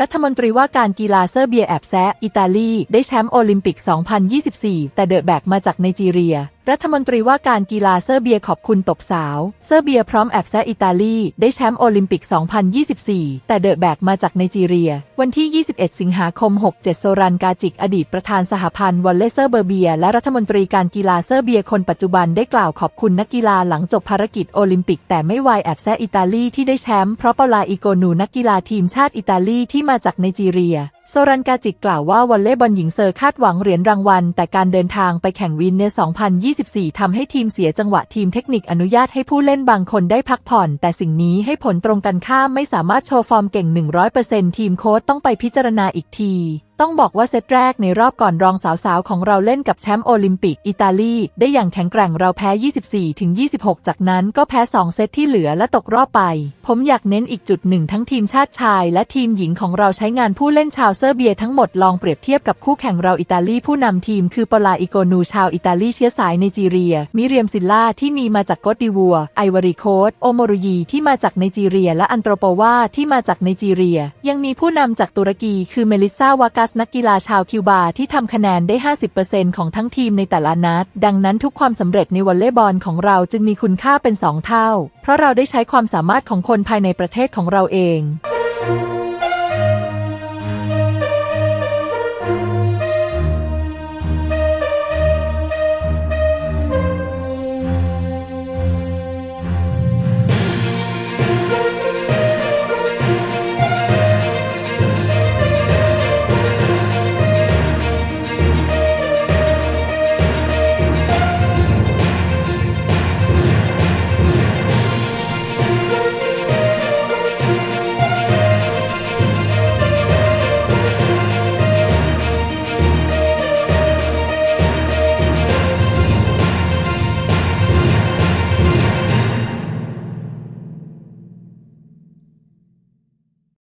รัฐมนตรีว่าการกีฬาเซอร์เบียแอบแซะอิตาลี ได้แชมป์โอลิมปิก 2024 แต่เดอะแบกมาจากไนจีเรีย รัฐมนตรีว่าการกีฬาเซอร์เบียขอบคุณตบสาว เซอร์เบียพร้อมแอบแซะอิตาลี ได้แชมป์โอลิมปิก 2024 แต่เดอะแบกมาจากไนจีเรีย วันที่ 21 สิงหาคม 67 โซรันกาจิก อดีตประธานสหพันธ์วอลเลเซอร์เบอร์เบีย และรัฐมนตรีการกีฬาเซอร์เบียคนปัจจุบันได้กล่าวขอบคุณนักกีฬาหลังจบภารกิจโอลิมปิก แต่ไม่วายแอบแซะอิตาลีที่ได้แชมป์เพราะเปาลาอิโกนูนักกีฬาทีมชาติอิตาลีที่มาจากไนจีเรีย โซรันกาจิกกล่าวว่าวอลเลย์บอลหญิงเซอร์คาดหวังเหรียญรางวัล แต่การเดินทางไปแข่งวินเนส2024 ทำให้ทีมเสียจังหวะทีมเทคนิคอนุญาตให้ผู้เล่นบางคนได้พักผ่อน แต่สิ่งนี้ให้ผลตรงกันข้ามไม่สามารถโชว์ฟอร์มเก่ง 100%ทีมโค้ชต้องไปพิจารณาอีกที ต้องบอกว่าเซตแรกในรอบก่อนรองสาวๆ ของเราเล่นกับแชมป์โอลิมปิกอิตาลี ได้อย่างแข็งแกร่งเราแพ้ 24 ถึง 26 จากนั้นก็แพ้ 2 เซตที่เหลือและตกรอบไป ผมอยากเน้นอีกจุดหนึ่งทั้งทีมชาติชาย และทีมหญิงของเราใช้งานผู้เล่นชาวเซอร์เบียทั้งหมดลองเปรียบเทียบกับคู่แข่งเราอิตาลีผู้นำทีมคือปลาอิโกนูชาวอิตาลีเชื้อสายไนจีเรีย มิเรียมซิลล่าที่มีมาจากกตดิวัว ไอวอรีโคสโอโมรุยีที่มาจากไนจีเรีย และอันโตรโปวาที่มาจากไนจีเรีย ยังมีผู้นำจากตุรกีคือเมลิซาวากัสนักกีฬาชาวคิวบาที่ทำคะแนนได้ 50%ของทั้งทีมในแต่ละนัด ดังนั้นทุกความสำเร็จในวอลเลย์บอลของเราจึงมีคุณค่าเป็นสองเท่า เพราะเราได้ใช้ความสามารถของคนภายในประเทศของเราเอง